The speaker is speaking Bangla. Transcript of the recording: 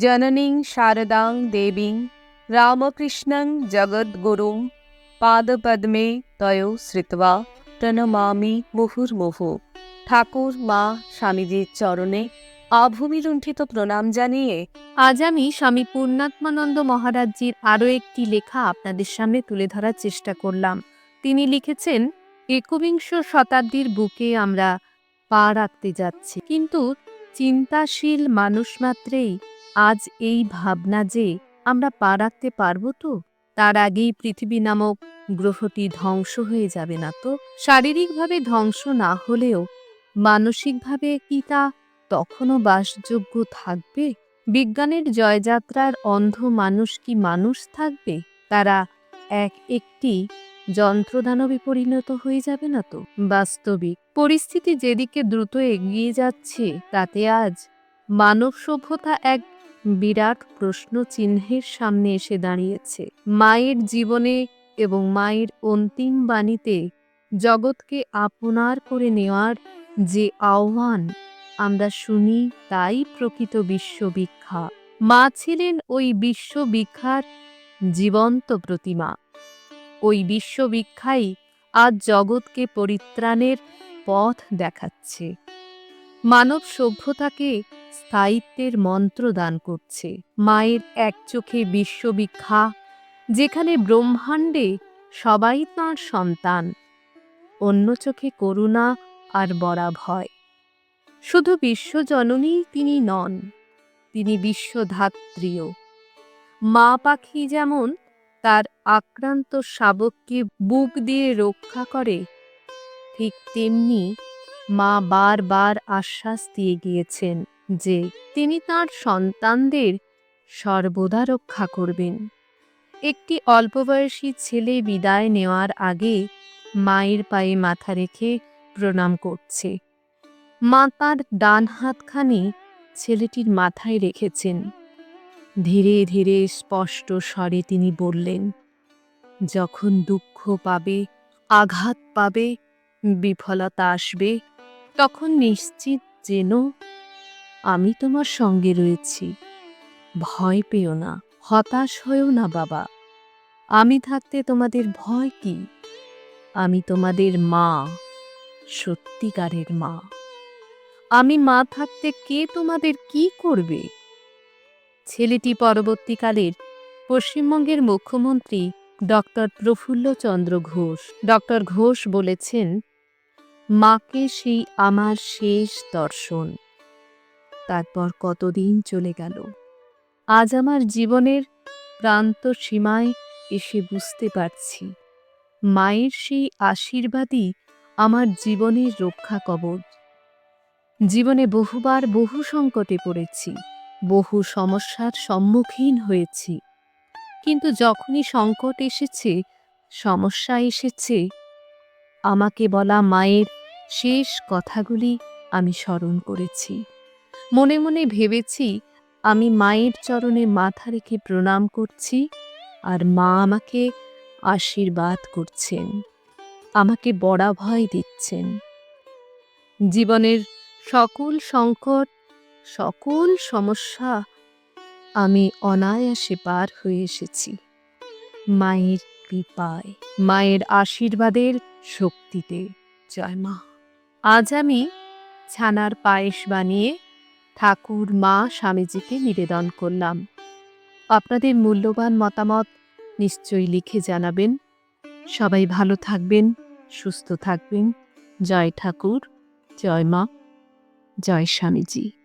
জননীং শারদাং দেবীং রামকৃষ্ণং জগদ্গুরুং পাদপদ্মে তয় শ্রিত্বা প্রণমামি মুহুর্মুহু। ঠাকুর, মা, স্বামীজির চরণে আভূমিলুণ্ঠিত প্রণাম জানিয়ে আজ আমি স্বামী পূর্ণাত্মানন্দ মহারাজজির আরও একটি লেখা আপনাদের সামনে তুলে ধরার চেষ্টা করলাম। তিনি লিখেছেন, একবিংশ শতাব্দীর বুকে আমরা পা রাখতে যাচ্ছি, কিন্তু চিন্তাশীল মানুষ মাত্রেই আজ এই ভাবনা যে আমরা পা রাখতে পারব তো, তার আগেই পৃথিবী নামক গ্রহটি ধ্বংস হয়ে যাবে না তো? শারীরিকভাবে ধ্বংস না হলেও মানসিকভাবে কি তা তখনও বাসযোগ্য থাকবে? বিজ্ঞানের জয়যাত্রার অন্ধ মানুষ কি মানুষ থাকবে? তারা এক একটি যন্ত্রদানবে পরিণত হয়ে যাবে না তো? বাস্তবিক পরিস্থিতি যেদিকে দ্রুত এগিয়ে যাচ্ছে, তাতে আজ মানব সভ্যতা এক বিরাট প্রশ্ন চিহ্নের সামনে এসে দাঁড়িয়েছে। মায়ের জীবনে এবং মায়ের অন্তিম বাণীতে জগৎকে আপনার করে নেওয়ার যে আহ্বান আমরা শুনি তাই প্রকৃত বিশ্ববিখ্যা মা ছিলেন ওই বিশ্ববিখ্যার জীবন্ত প্রতিমা। ওই বিশ্ববিখ্যাই আজ জগৎকে পরিত্রাণের পথ দেখাচ্ছে। মানব সভ্যতাকে স্থায়িত্বের মন্ত্র দান করছে। মায়ের এক চোখে বিশ্ববিখ্যা যেখানে ব্রহ্মাণ্ডে সবাই তাঁর সন্তান। অন্য চোখে করুণা আর বরা ভয় শুধু বিশ্বজননী তিনি নন, তিনি বিশ্বধাত্রীও। মা পাখি যেমন তার আক্রান্ত শাবককে বুক দিয়ে রক্ষা করে, ঠিক তেমনি মা বারবার আশ্বাস দিয়ে গিয়েছেন। যে তিনি তার সন্তানদের সর্বদা রক্ষা করবেন। একটি অল্পবয়সী ছেলে বিদায় নেওয়ার আগে মায়ের পায়ে মাথা রেখে প্রণাম করছে। মা তার ডান হাতখানি ছেলেটির মাথায় রেখেছেন। ধীরে ধীরে স্পষ্ট স্বরে তিনি বললেন, যখন দুঃখ পাবে, আঘাত পাবে, বিফলতা আসবে, তখন নিশ্চিত যেন আমি তোমার সঙ্গে রয়েছি। ভয় পেও না, হতাশ হয়েও না বাবা। আমি থাকতে তোমাদের ভয় কি? আমি তোমাদের মা, সত্যিকারের মা। আমি মা থাকতে কে তোমাদের কি করবে? ছেলেটি পরবর্তীকালের পশ্চিমবঙ্গের মুখ্যমন্ত্রী ডক্টর প্রফুল্লচন্দ্র ঘোষ। ডক্টর ঘোষ বলেছেন, মাকে সেই আমার শেষ দর্শন। তারপর কতদিন চলে গেল। আজ আমার জীবনের প্রান্ত সীমায় এসে বুঝতে পারছি। মায়ের সেই আশীর্বাদই আমার জীবনের রক্ষা কবচ জীবনে বহুবার বহু সংকটে পড়েছি, বহু সমস্যার সম্মুখীন হয়েছি। কিন্তু যখনই সংকট এসেছে, সমস্যা এসেছে, আমাকে বলা মায়ের শেষ কথাগুলি আমি স্মরণ করেছি। মনে মনে ভেবেছি আমি মায়ের চরণে মাথা রেখে প্রণাম করছি আর মা আমাকে আশীর্বাদ করছেন, আমাকে বড়া ভয় দিচ্ছেন। জীবনের সকল সংকট, সকল সমস্যা আমি অনায়াসে পার হয়ে এসেছি। মায়ের কৃপায়, মায়ের আশীর্বাদের শক্তিতে। জয় মা। আজ আমি ছানার পায়েস বানিয়ে ঠাকুর, মা, স্বামীজিকে নিবেদন করলাম। আপনাদের মূল্যবান মতামত নিশ্চয়ই লিখে জানাবেন। সবাই ভালো থাকবেন, সুস্থ থাকবেন। জয় ঠাকুর, জয় মা, জয় স্বামীজি।